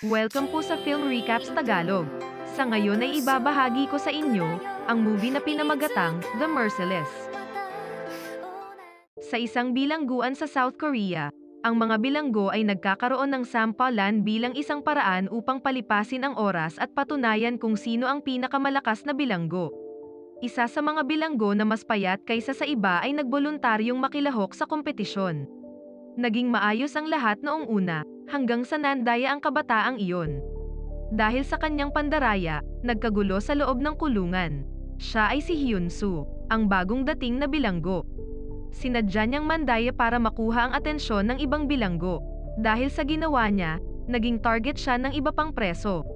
Welcome po sa Film Recaps Tagalog. Sa ngayon ay ibabahagi ko sa inyo ang movie na pinamagatang The Merciless. Sa isang bilangguan sa South Korea, ang mga bilanggo ay nagkakaroon ng sampalan bilang isang paraan upang palipasin ang oras at patunayan kung sino ang pinakamalakas na bilanggo. Isa sa mga bilanggo na mas payat kaysa sa iba ay nagboluntaryong makilahok sa kompetisyon. Naging maayos ang lahat noong una, hanggang sa nandaya ang kabataang iyon. Dahil sa kanyang pandaraya, nagkagulo sa loob ng kulungan. Siya ay si Hyun Soo, ang bagong dating na bilanggo. Sinadya niyang mandaya para makuha ang atensyon ng ibang bilanggo. Dahil sa ginawa niya, naging target siya ng iba pang preso.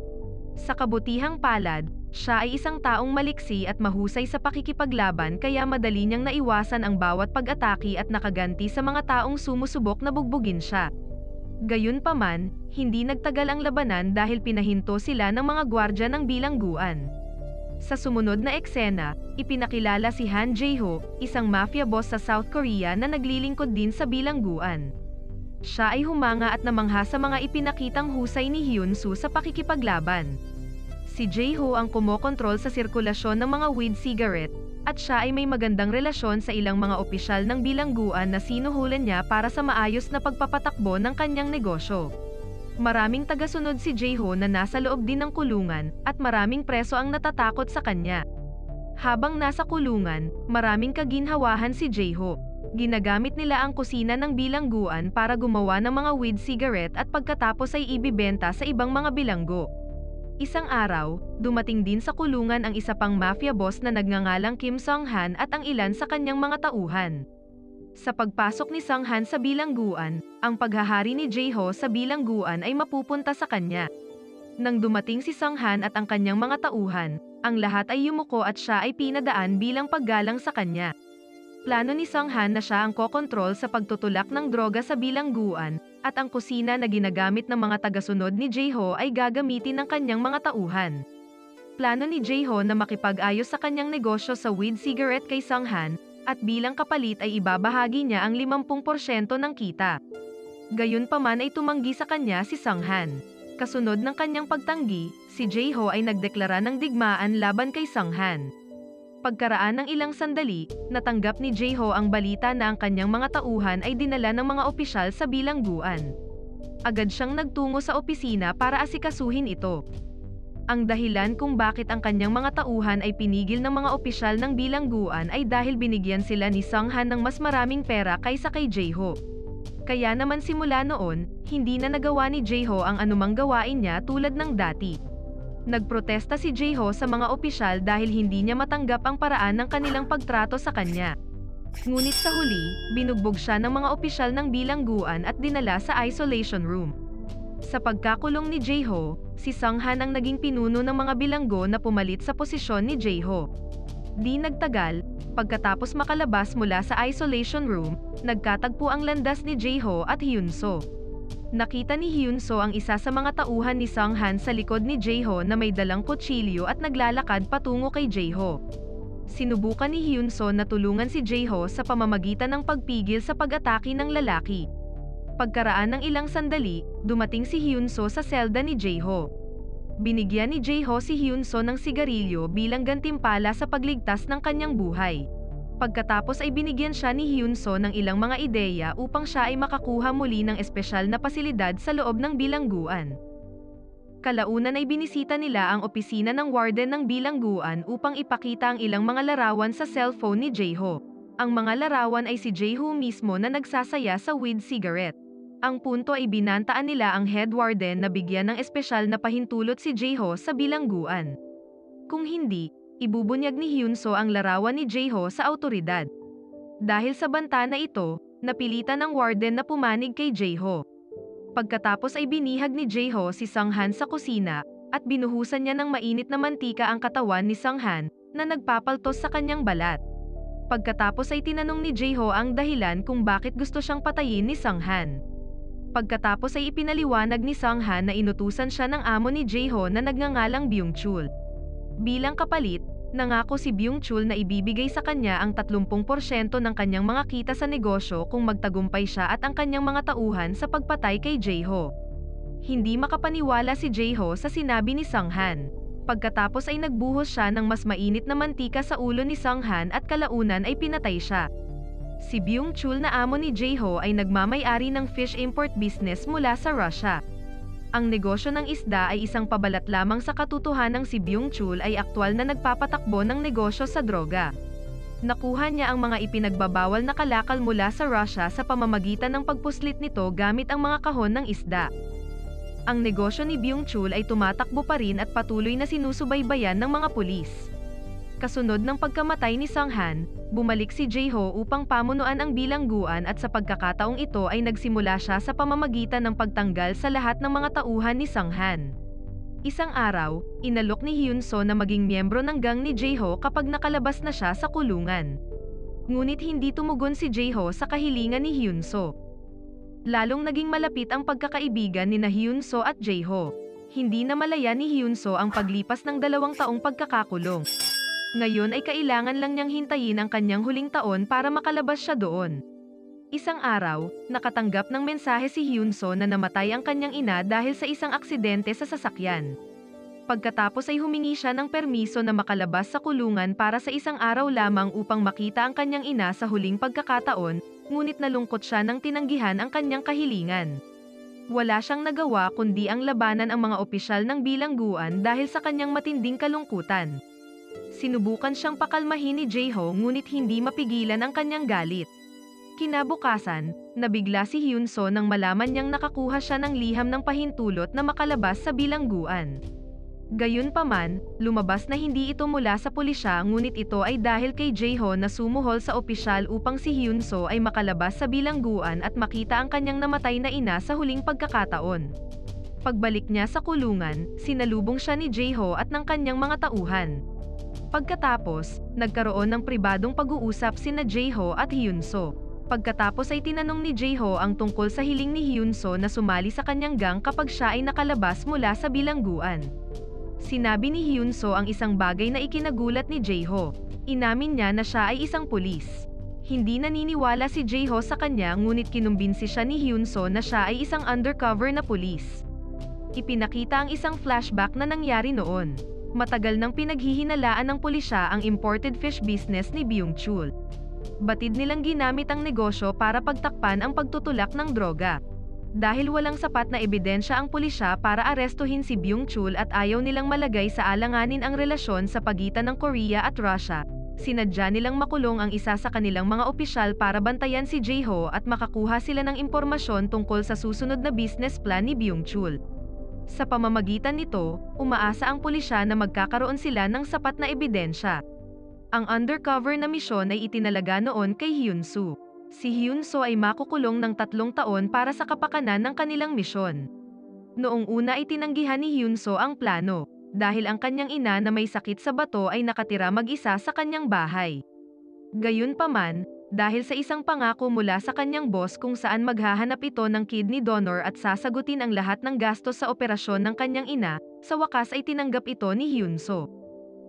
Sa kabutihang palad, siya ay isang taong maliksi at mahusay sa pakikipaglaban kaya madali niyang naiwasan ang bawat pag-atake at nakaganti sa mga taong sumusubok na bugbugin siya. Gayunpaman, hindi nagtagal ang labanan dahil pinahinto sila ng mga gwardya ng bilangguan. Sa sumunod na eksena, ipinakilala si Han Jae-ho, isang mafia boss sa South Korea na naglilingkod din sa bilangguan. Siya ay humanga at namangha sa mga ipinakitang husay ni Hyun Soo sa pakikipaglaban. Si Jae-ho ang kumokontrol sa sirkulasyon ng mga weed cigarette, at siya ay may magandang relasyon sa ilang mga opisyal ng bilangguan na sinuhulan niya para sa maayos na pagpapatakbo ng kanyang negosyo. Maraming tagasunod si Jae-ho na nasa loob din ng kulungan, at maraming preso ang natatakot sa kanya. Habang nasa kulungan, maraming kaginhawahan si Jae-ho. Ginagamit nila ang kusina ng bilangguan para gumawa ng mga weed cigarette at pagkatapos ay ibibenta sa ibang mga bilanggo. Isang araw, dumating din sa kulungan ang isa pang mafia boss na nagngangalang Kim Song-han at ang ilan sa kanyang mga tauhan. Sa pagpasok ni Song-han sa bilangguan, ang paghahari ni Jae-ho sa bilangguan ay mapupunta sa kanya. Nang dumating si Song-han at ang kanyang mga tauhan, ang lahat ay yumuko at siya ay pinadaan bilang paggalang sa kanya. Plano ni Song-han na siya ang kokontrol sa pagtutulak ng droga sa bilangguan, at ang kusina na ginagamit ng mga tagasunod ni Jae-ho ay gagamitin ng kanyang mga tauhan. Plano ni Jae-ho na makipag-ayos sa kanyang negosyo sa weed cigarette kay Song-han, at bilang kapalit ay ibabahagi niya ang 50% ng kita. Gayunpaman ay tumanggi sa kanya si Song-han. Kasunod ng kanyang pagtanggi, si Jae-ho ay nagdeklara ng digmaan laban kay Song-han. Pagkaraan ng ilang sandali, natanggap ni Jae-ho ang balita na ang kanyang mga tauhan ay dinala ng mga opisyal sa bilangguan. Agad siyang nagtungo sa opisina para asikasuhin ito. Ang dahilan kung bakit ang kanyang mga tauhan ay pinigil ng mga opisyal ng bilangguan ay dahil binigyan sila ni Song-han ng mas maraming pera kaysa kay Jae-ho. Kaya naman simula noon, hindi na nagawa ni Jae-ho ang anumang gawain niya tulad ng dati. Nagprotesta si Jae-ho sa mga opisyal dahil hindi niya matanggap ang paraan ng kanilang pagtrato sa kanya. Ngunit sa huli, binugbog siya ng mga opisyal ng bilangguan at dinala sa isolation room. Sa pagkakulong ni Jae-ho, si Song-han ang naging pinuno ng mga bilanggo na pumalit sa posisyon ni Jae-ho. Di nagtagal, pagkatapos makalabas mula sa isolation room, nagkatagpo ang landas ni Jae-ho at Hyun-soo. Nakita ni Hyun-soo ang isa sa mga tauhan ni Song-han sa likod ni Jae-ho na may dalang kutsilyo at naglalakad patungo kay Jae-ho. Sinubukan ni Hyun-soo na tulungan si Jae-ho sa pamamagitan ng pagpigil sa pag-atake ng lalaki. Pagkaraan ng ilang sandali, dumating si Hyun-soo sa selda ni Jae-ho. Binigyan ni Jae-ho si Hyun-soo ng sigarilyo bilang gantimpala sa pagligtas ng kanyang buhay. Pagkatapos ay binigyan siya ni Hyun-soo ng ilang mga ideya upang siya ay makakuha muli ng espesyal na pasilidad sa loob ng bilangguan. Kalaunan ay binisita nila ang opisina ng warden ng bilangguan upang ipakita ang ilang mga larawan sa cellphone ni Jae-ho. Ang mga larawan ay si Jae-ho mismo na nagsasaya sa weed cigarette. Ang punto ay binantaan nila ang head warden na bigyan ng espesyal na pahintulot si Jae-ho sa bilangguan. Kung hindi, ibubunyag ni Hyun-soo ang larawan ni Jae-ho sa autoridad. Dahil sa banta na ito, napilitan ng warden na pumanig kay Jae-ho. Pagkatapos ay binihag ni Jae-ho si Song-han sa kusina, at binuhusan niya ng mainit na mantika ang katawan ni Song-han, na nagpapaltos sa kanyang balat. Pagkatapos ay tinanong ni Jae-ho ang dahilan kung bakit gusto siyang patayin ni Song-han. Pagkatapos ay ipinaliwanag ni Song-han na inutusan siya ng amo ni Jae-ho na nagngangalang Byung-chul. Bilang kapalit, nangako si Byung-chul na ibibigay sa kanya ang 30% ng kanyang mga kita sa negosyo kung magtagumpay siya at ang kanyang mga tauhan sa pagpatay kay Jae-ho. Hindi makapaniwala si Jaeho sa sinabi ni Sanghan. Pagkatapos ay nagbuhos siya ng mas mainit na mantika sa ulo ni Sanghan at kalaunan ay pinatay siya. Si Byung Chul na amo ni Jaeho ay nagmamay-ari ng fish import business mula sa Russia. Ang negosyo ng isda ay isang pabalat lamang sa katotohanang si Byung Chul ay aktwal na nagpapatakbo ng negosyo sa droga. Nakuha niya ang mga ipinagbabawal na kalakal mula sa Russia sa pamamagitan ng pagpuslit nito gamit ang mga kahon ng isda. Ang negosyo ni Byung Chul ay tumatakbo pa rin at patuloy na sinusubaybayan ng mga pulis. Kasunod ng pagkamatay ni Sanghan, bumalik si Jaeho upang pamunuan ang bilangguan at sa pagkakataong ito ay nagsimula siya sa pamamagitan ng pagtanggal sa lahat ng mga tauhan ni Sanghan. Isang araw, inalok ni Hyun So na maging miyembro ng gang ni Jaeho kapag nakalabas na siya sa kulungan. Ngunit hindi tumugon si Jaeho sa kahilingan ni Hyun So. Lalong naging malapit ang pagkakaibigan ni na Hyun So at Jaeho. Hindi na malaya ni Hyun So ang paglipas ng dalawang taong pagkakakulong. Ngayon ay kailangan lang niyang hintayin ang kanyang huling taon para makalabas siya doon. Isang araw, nakatanggap ng mensahe si Hyunso na namatay ang kanyang ina dahil sa isang aksidente sa sasakyan. Pagkatapos ay humingi siya ng permiso na makalabas sa kulungan para sa isang araw lamang upang makita ang kanyang ina sa huling pagkakataon, ngunit nalungkot siya nang tinanggihan ang kanyang kahilingan. Wala siyang nagawa kundi ang labanan ang mga opisyal ng bilangguan dahil sa kanyang matinding kalungkutan. Sinubukan siyang pakalmahin ni Jaeho ngunit hindi mapigilan ang kanyang galit. Kinabukasan, nabigla si Hyunso nang malaman niyang nakakuha siya ng liham ng pahintulot na makalabas sa bilangguan. Gayunpaman, lumabas na hindi ito mula sa pulisya ngunit ito ay dahil kay Jaeho na sumuhol sa opisyal upang si Hyunso ay makalabas sa bilangguan at makita ang kanyang namatay na ina sa huling pagkakataon. Pagbalik niya sa kulungan, sinalubong siya ni Jaeho at ng kanyang mga tauhan. Pagkatapos, nagkaroon ng pribadong pag-uusap sina Jaeho at Hyunso. Pagkatapos ay tinanong ni Jaeho ang tungkol sa hiling ni Hyunso na sumali sa kanyang gang kapag siya ay nakalabas mula sa bilangguan. Sinabi ni Hyunso ang isang bagay na ikinagulat ni Jaeho. Inamin niya na siya ay isang pulis. Hindi naniniwala si Jaeho sa kanya ngunit kinumbinsi siya ni Hyunso na siya ay isang undercover na pulis. Ipinakita ang isang flashback na nangyari noon. Matagal nang pinaghihinalaan ng pulisya ang imported fish business ni Byung Chul batid nilang ginamit ang negosyo para pagtakpan ang pagtutulak ng droga. Dahil walang sapat na ebidensya ang pulisya para arestuhin si Byung Chul at ayaw nilang malagay sa alanganin ang relasyon sa pagitan ng Korea at Russia, sinadya nilang makulong ang isa sa kanilang mga opisyal para bantayan si Jaeho at makakuha sila ng impormasyon tungkol sa susunod na business plan ni Byung Chul. Sa pamamagitan nito, umaasa ang pulisya na magkakaroon sila ng sapat na ebidensya. Ang undercover na misyon ay itinalaga noon kay Hyunsu. Si Hyunso ay makukulong ng tatlong taon para sa kapakanan ng kanilang misyon. Noong una ay tinanggihan ni Hyunso ang plano, dahil ang kanyang ina na may sakit sa bato ay nakatira mag-isa sa kanyang bahay. Gayunpaman, dahil sa isang pangako mula sa kanyang boss kung saan maghahanap ito ng kidney donor at sasagutin ang lahat ng gastos sa operasyon ng kanyang ina, sa wakas ay tinanggap ito ni Hyunso.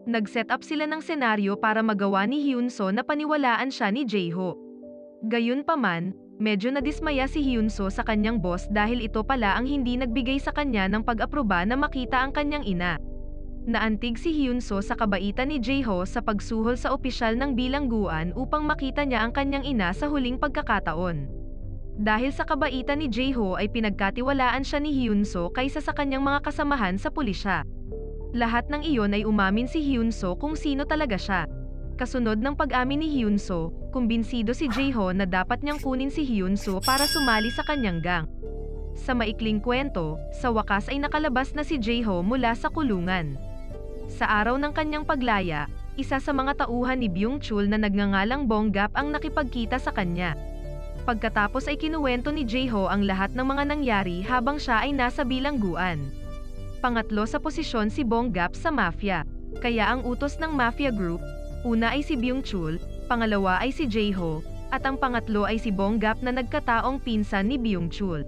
Nag-set up sila ng senaryo para magawa ni Hyunso na paniwalaan siya ni Jaeho. Gayunpaman, medyo nadismaya si Hyunso sa kanyang boss dahil ito pala ang hindi nagbigay sa kanya ng pag-aproba na makita ang kanyang ina. Naantig si Hyunso sa kabaitan ni Jaeho sa pagsuhol sa opisyal ng bilangguan upang makita niya ang kanyang ina sa huling pagkakataon. Dahil sa kabaitan ni Jaeho ay pinagkatiwalaan siya ni Hyunso kaysa sa kanyang mga kasamahan sa pulisya. Lahat ng iyon ay umamin si Hyunso kung sino talaga siya. Kasunod ng pag-amin ni Hyunso, kumbinsido si Jaeho na dapat niyang kunin si Hyunso para sumali sa kanyang gang. Sa maikling kwento, sa wakas ay nakalabas na si Jaeho mula sa kulungan. Sa araw ng kanyang paglaya, isa sa mga tauhan ni Byung Chul na nagngangalang Bonggap ang nakipagkita sa kanya. Pagkatapos ay kinuwento ni Jaeho ang lahat ng mga nangyari habang siya ay nasa bilangguan pangatlo sa posisyon si Bong Gap sa mafia. Kaya ang utos ng mafia group, una ay si Byung Chul, pangalawa ay si Jaeho, at ang pangatlo ay si Bong Gap na nagkataong pinsan ni Byung Chul.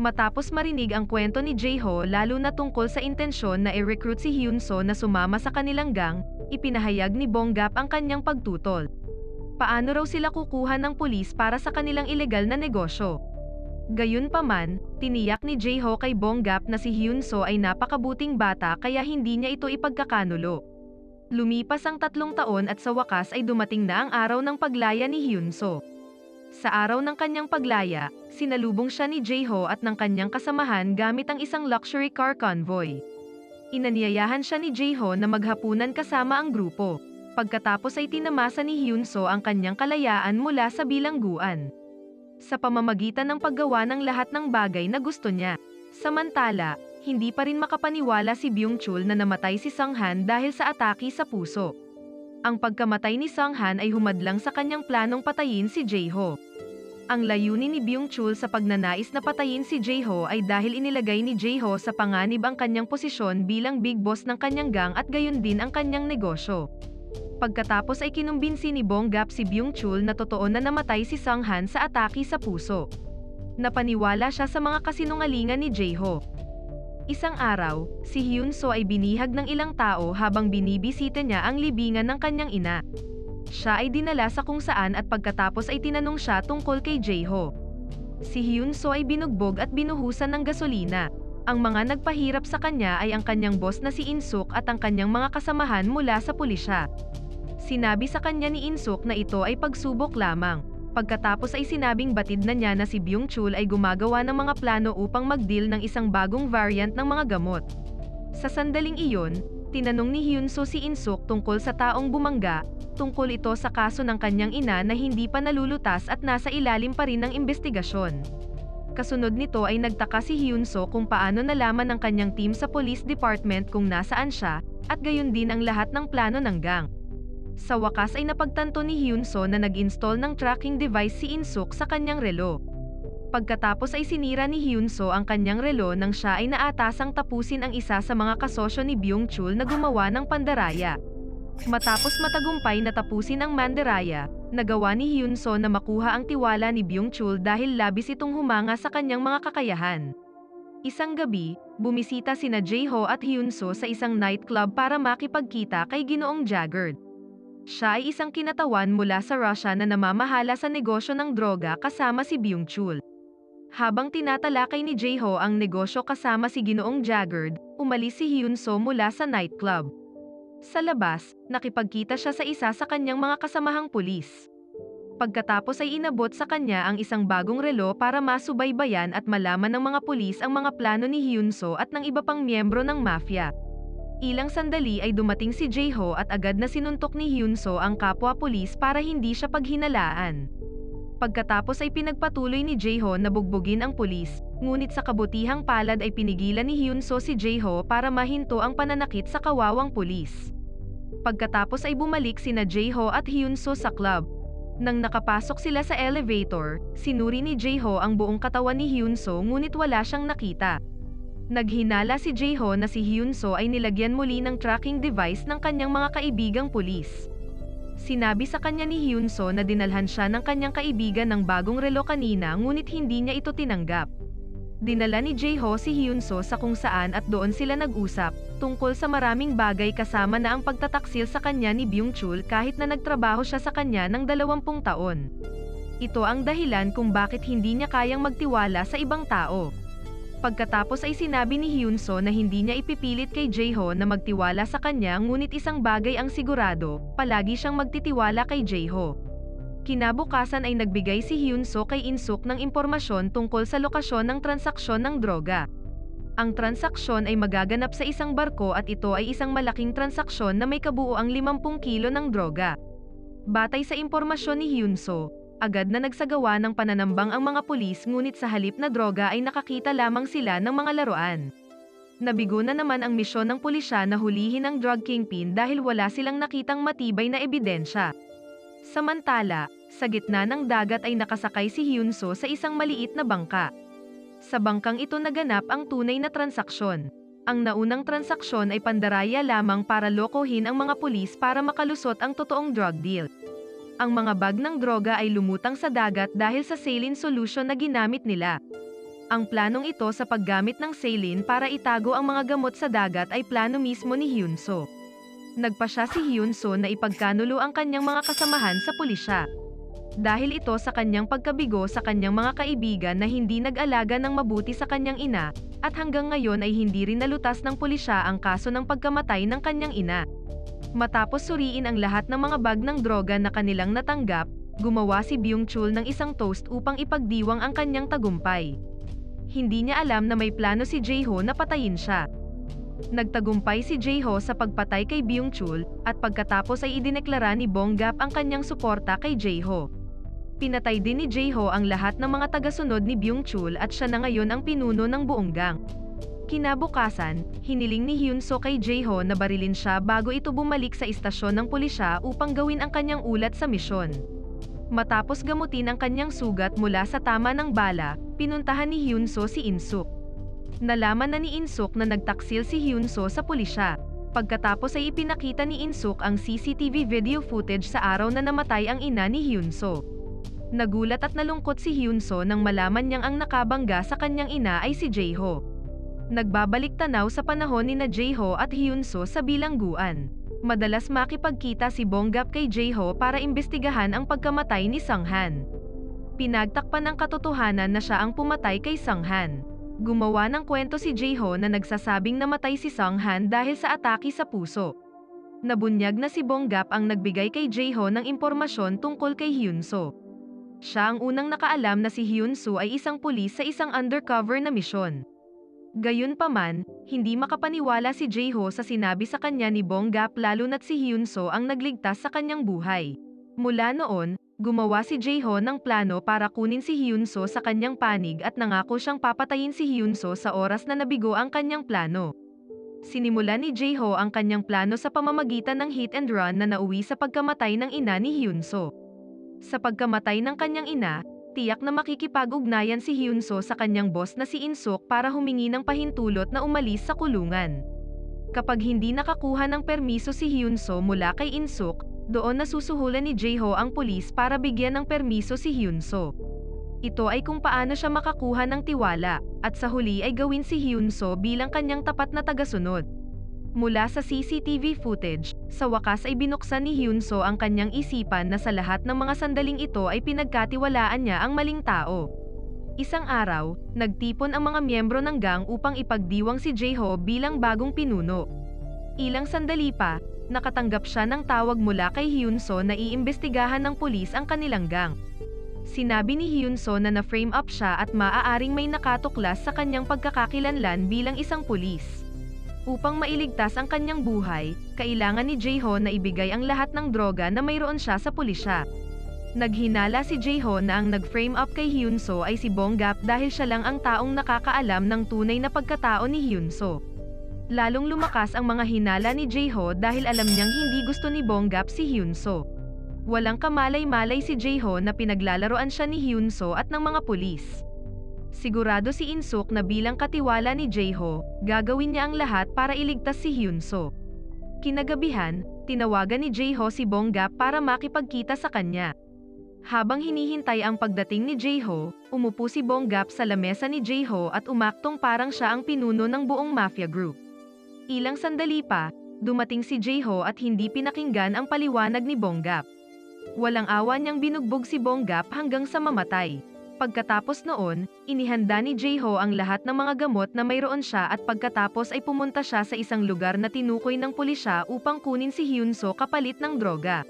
Matapos marinig ang kwento ni Jaeho lalo na tungkol sa intensyon na i-recruit si Hyunso na sumama sa kanilang gang, ipinahayag ni Bong Gap ang kanyang pagtutol. Paano raw sila kukuha ng pulis para sa kanilang ilegal na negosyo? Gayunpaman, tiniyak ni Jae-ho kay Bonggap na si Hyun-so ay napakabuting bata kaya hindi niya ito ipagkakanulo. Lumipas ang tatlong taon at sa wakas ay dumating na ang araw ng paglaya ni Hyun-so. Sa araw ng kanyang paglaya, sinalubong siya ni Jae-ho at ng kanyang kasamahan gamit ang isang luxury car convoy. Inanyayahan siya ni Jae-ho na maghapunan kasama ang grupo. Pagkatapos ay tinamasa ni Hyun-so ang kanyang kalayaan mula sa bilangguan sa pamamagitan ng paggawa ng lahat ng bagay na gusto niya. Samantala, hindi pa rin makapaniwala si Byung-chul na namatay si Sanghan dahil sa atake sa puso. Ang pagkamatay ni Sanghan ay humadlang sa kanyang planong patayin si Jae-ho. Ang layunin ni Byung-chul sa pagnanais na patayin si Jae-ho ay dahil inilagay ni Jae-ho sa panganib ang kanyang posisyon bilang big boss ng kanyang gang at gayon din ang kanyang negosyo. Pagkatapos ay kinumbinsi ni Bonggap si Byung-chul na totoo na namatay si Sanghan sa atake sa puso. Napaniwala siya sa mga kasinungalingan ni Jae-ho. Isang araw, si Hyun-so ay binihag ng ilang tao habang binibisita niya ang libingan ng kanyang ina. Siya ay dinala sa kung saan at pagkatapos ay tinanong siya tungkol kay Jae-ho. Si Hyun-so ay binugbog at binuhusan ng gasolina. Ang mga nagpahirap sa kanya ay ang kanyang boss na si Insuk at ang kanyang mga kasamahan mula sa pulisya. Sinabi sa kanya ni Insuk na ito ay pagsubok lamang. Pagkatapos ay sinabing batid na niya na si Byung-chul ay gumagawa ng mga plano upang mag-deal ng isang bagong variant ng mga gamot. Sa sandaling iyon, tinanong ni Hyunso si Insuk tungkol sa taong bumangga, tungkol ito sa kaso ng kanyang ina na hindi pa nalulutas at nasa ilalim pa rin ng investigasyon. Kasunod nito ay nagtaka si Hyunso kung paano nalaman ng kanyang team sa police department kung nasaan siya, at gayon din ang lahat ng plano ng gang. Sa wakas ay napagtanto ni Hyunso na nag-install ng tracking device si Insuk sa kanyang relo. Pagkatapos ay sinira ni Hyunso ang kanyang relo nang siya ay naatasang tapusin ang isa sa mga kasosyo ni Byung-chul na gumawa ng pandaraya. Matapos matagumpay na tapusin ang mandaraya, nagawa ni Hyunso na makuha ang tiwala ni Byung-chul dahil labis itong humanga sa kanyang mga kakayahan. Isang gabi, bumisita sina Jae-ho at Hyunso sa isang nightclub para makipagkita kay Ginoong Jagged. Siya ay isang kinatawan mula sa Russia na namamahala sa negosyo ng droga kasama si Byung-chul. Habang tinatalakay ni Jae-ho ang negosyo kasama si Ginoong Jagged, umalis si Hyunso mula sa nightclub. Sa labas, nakipagkita siya sa isa sa kanyang mga kasamahang pulis. Pagkatapos ay inabot sa kanya ang isang bagong relo para masubaybayan at malaman ng mga pulis ang mga plano ni Hyunso at ng iba pang miyembro ng mafia. Ilang sandali ay dumating si Jae-ho at agad na sinuntok ni Hyunso ang kapwa pulis para hindi siya paghinalaan. Pagkatapos ay pinagpatuloy ni Jae-ho na bugbugin ang pulis, ngunit sa kabutihang palad ay pinigilan ni Hyunso si Jae-ho para mahinto ang pananakit sa kawawang pulis. Pagkatapos ay bumalik sina Jae-ho at Hyunso sa club. Nang nakapasok sila sa elevator, sinuri ni Jae-ho ang buong katawan ni Hyunso ngunit wala siyang nakita. Naghinala si Jae-ho na si Hyunso ay nilagyan muli ng tracking device ng kanyang mga kaibigang pulis. Sinabi sa kanya ni Hyunso na dinalhan siya ng kanyang kaibigan ng bagong relo kanina ngunit hindi niya ito tinanggap. Dinala ni Jae-ho si Hyunso sa kung saan at doon sila nag-usap, tungkol sa maraming bagay kasama na ang pagtataksil sa kanya ni Byung-chul kahit na nagtrabaho siya sa kanya ng 20 taon. Ito ang dahilan kung bakit hindi niya kayang magtiwala sa ibang tao. Pagkatapos ay sinabi ni Hyunso na hindi niya ipipilit kay Jae-ho na magtiwala sa kanya ngunit isang bagay ang sigurado, palagi siyang magtitiwala kay Jae-ho. Kinabukasan ay nagbigay si Hyunso kay Insuk ng impormasyon tungkol sa lokasyon ng transaksyon ng droga. Ang transaksyon ay magaganap sa isang barko at ito ay isang malaking transaksyon na may kabuuang 50 kilo ng droga. Batay sa impormasyon ni Hyunso, agad na nagsagawa ng pananambang ang mga pulis ngunit sa halip na droga ay nakakita lamang sila ng mga laruan. Nabigo na naman ang misyon ng pulisya na hulihin ang drug kingpin dahil wala silang nakitang matibay na ebidensya. Samantala, sa gitna ng dagat ay nakasakay si Hyunso sa isang maliit na bangka. Sa bangkang ito naganap ang tunay na transaksyon. Ang naunang transaksyon ay pandaraya lamang para lokohin ang mga pulis para makalusot ang totoong drug deal. Ang mga bag ng droga ay lumutang sa dagat dahil sa saline solution na ginamit nila. Ang planong ito sa paggamit ng saline para itago ang mga gamot sa dagat ay plano mismo ni Hyunso. Nagpa siya si Hyunso na ipagkanulo ang kanyang mga kasamahan sa pulisya. Dahil ito sa kanyang pagkabigo sa kanyang mga kaibigan na hindi nag-alaga ng mabuti sa kanyang ina, at hanggang ngayon ay hindi rin nalutas ng pulisya ang kaso ng pagkamatay ng kanyang ina. Matapos suriin ang lahat ng mga bag ng droga na kanilang natanggap, gumawa si Byung-chul ng isang toast upang ipagdiwang ang kanyang tagumpay. Hindi niya alam na may plano si Jae-ho na patayin siya. Nagtagumpay si Jae-ho sa pagpatay kay Byung-chul, at pagkatapos ay idineklara ni Bong-gap ang kanyang suporta kay Jae-ho. Pinatay din ni Jae-ho ang lahat ng mga tagasunod ni Byung-chul at siya na ngayon ang pinuno ng buong gang. Kinabukasan, hiniling ni Hyun-so kay Jae-ho na barilin siya bago ito bumalik sa istasyon ng pulisya upang gawin ang kanyang ulat sa misyon. Matapos gamutin ang kanyang sugat mula sa tama ng bala, pinuntahan ni Hyun-so si In-suk. Nalaman na ni In-suk na nagtaksil si Hyun-so sa pulisya. Pagkatapos ay ipinakita ni In-suk ang CCTV video footage sa araw na namatay ang ina ni Hyun-so. Nagulat at nalungkot si Hyun-so nang malaman niyang ang nakabangga sa kanyang ina ay si Jae-ho. Nagbabalik tanaw sa panahon ni na Jae-ho at Hyun-so sa bilangguan. Madalas makipagkita si Bonggap kay Jae-ho para imbestigahan ang pagkamatay ni Sanghan. Pinagtakpan ng katotohanan na siya ang pumatay kay Sanghan. Gumawa ng kwento si Jae-ho na nagsasabing namatay si Sanghan dahil sa atake sa puso. Nabunyag na si Bonggap ang nagbigay kay Jae-ho ng impormasyon tungkol kay Hyun-so. Siya ang unang nakaalam na si Hyun-soo ay isang pulis sa isang undercover na misyon. Gayunpaman, hindi makapaniwala si Jae-ho sa sinabi sa kanya ni Bong-gap lalo na't si Hyun-soo ang nagligtas sa kanyang buhay. Mula noon, gumawa si Jae-ho ng plano para kunin si Hyun-soo sa kanyang panig at nangako siyang papatayin si Hyun-soo sa oras na nabigo ang kanyang plano. Sinimula ni Jae-ho ang kanyang plano sa pamamagitan ng hit and run na nauwi sa pagkamatay ng ina ni Hyun-soo. Sa pagkamatay ng kanyang ina, tiyak na makikipag-ugnayan si Hyunso sa kanyang boss na si Insuk para humingi ng pahintulot na umalis sa kulungan. Kapag hindi nakakuha ng permiso si Hyunso mula kay Insuk, doon nasusuhulan ni Jaeho ang pulis para bigyan ng permiso si Hyunso. Ito ay kung paano siya makakuha ng tiwala, at sa huli ay gawin si Hyunso bilang kanyang tapat na tagasunod. Mula sa CCTV footage, sa wakas ay binuksan ni Hyunso ang kanyang isipan na sa lahat ng mga sandaling ito ay pinagkatiwalaan niya ang maling tao. Isang araw, nagtipon ang mga miyembro ng gang upang ipagdiwang si Jaeho bilang bagong pinuno. Ilang sandali pa, nakatanggap siya ng tawag mula kay Hyunso na iimbestigahan ng pulis ang kanilang gang. Sinabi ni Hyunso na na-frame up siya at maaaring may nakatuklas sa kanyang pagkakakilanlan bilang isang pulis. Upang mailigtas ang kanyang buhay, kailangan ni Jaeho na ibigay ang lahat ng droga na mayroon siya sa pulisya. Naghinala si Jaeho na ang nag-frame up kay Hyunso ay si Bonggap dahil siya lang ang taong nakakaalam ng tunay na pagkatao ni Hyunso. Lalong lumakas ang mga hinala ni Jaeho dahil alam niyang hindi gusto ni Bonggap si Hyunso. Walang kamalay-malay si Jaeho na pinaglalaroan siya ni Hyunso at ng mga pulis. Sigurado si Insuk na bilang katiwala ni Jaeho, gagawin niya ang lahat para iligtas si Hyunso. Kinagabihan, tinawagan ni Jaeho si Bonggap para makipagkita sa kanya. Habang hinihintay ang pagdating ni Jaeho, umupo si Bonggap sa lamesa ni Jaeho at umaktong parang siya ang pinuno ng buong mafia group. Ilang sandali pa, dumating si Jaeho at hindi pinakinggan ang paliwanag ni Bonggap. Walang awa niyang binugbog si Bonggap hanggang sa mamatay. Pagkatapos noon, inihanda ni Jaeho ang lahat ng mga gamot na mayroon siya at pagkatapos ay pumunta siya sa isang lugar na tinukoy ng pulisya upang kunin si Hyunso kapalit ng droga.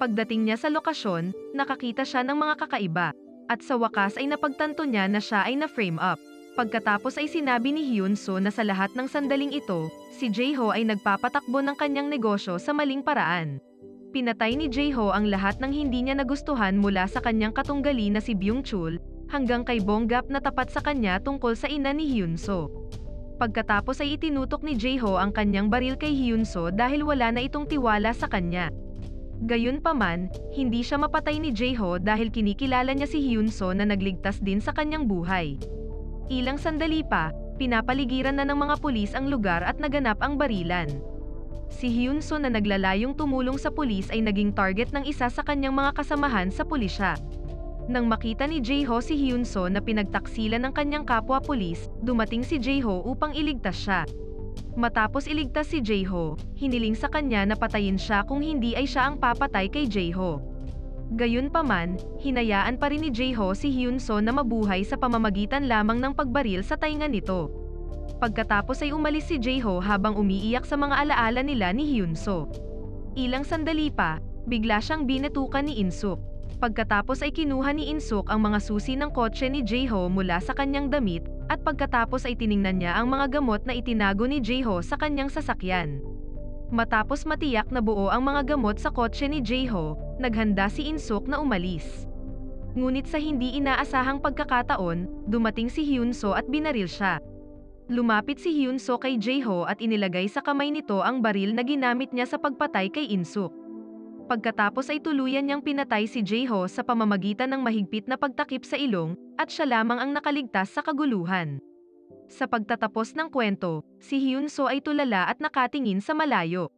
Pagdating niya sa lokasyon, nakakita siya ng mga kakaiba, at sa wakas ay napagtanto niya na siya ay na-frame up. Pagkatapos ay sinabi ni Hyunso na sa lahat ng sandaling ito, si Jaeho ay nagpapatakbo ng kanyang negosyo sa maling paraan. Pinatay ni Jaeho ang lahat ng hindi niya nagustuhan mula sa kanyang katunggali na si Byung-chul, hanggang kay Bonggap na tapat sa kanya tungkol sa ina ni Hyunso. Pagkatapos ay itinutok ni Jaeho ang kanyang baril kay Hyunso dahil wala na itong tiwala sa kanya. Gayunpaman, hindi siya mapatay ni Jaeho dahil kinikilala niya si Hyunso na nagligtas din sa kanyang buhay. Ilang sandali pa, pinapaligiran na ng mga pulis ang lugar at naganap ang barilan. Si Hyunso na naglalayong tumulong sa pulis ay naging target ng isa sa kanyang mga kasamahan sa pulisya. Nang makita ni Jaeho si Hyunso na pinagtaksilan ng kanyang kapwa pulis, dumating si Jaeho upang iligtas siya. Matapos iligtas si Jaeho, hiniling sa kanya na patayin siya kung hindi ay siya ang papatay kay Jaeho. Gayunpaman, hinayaan pa rin ni Jae-ho si Hyun-so na mabuhay sa pamamagitan lamang ng pagbaril sa tainga nito. Pagkatapos ay umalis si Jae-ho habang umiiyak sa mga alaala nila ni Hyun-so. Ilang sandali pa, bigla siyang binetukan ni Insuk. Pagkatapos ay kinuha ni Insuk ang mga susi ng kotse ni Jae-ho mula sa kanyang damit, at pagkatapos ay tiningnan niya ang mga gamot na itinago ni Jae-ho sa kanyang sasakyan. Matapos matiyak na buo ang mga gamot sa kotse ni Jae-ho, naghanda si Insuk na umalis. Ngunit sa hindi inaasahang pagkakataon, dumating si Hyun-so at binaril siya. Lumapit si Hyun-so kay Jae-ho at inilagay sa kamay nito ang baril na ginamit niya sa pagpatay kay Insuk. Pagkatapos ay tuluyan niyang pinatay si Jae-ho sa pamamagitan ng mahigpit na pagtakip sa ilong, at siya lamang ang nakaligtas sa kaguluhan. Sa pagtatapos ng kwento, si Hyun-so ay tulala at nakatingin sa malayo.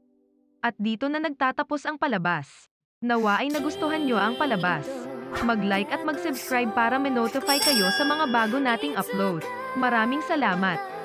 At dito na nagtatapos ang palabas. Nawa ay nagustuhan niyo ang palabas. Mag-like at mag-subscribe para ma-notify kayo sa mga bago nating upload. Maraming salamat!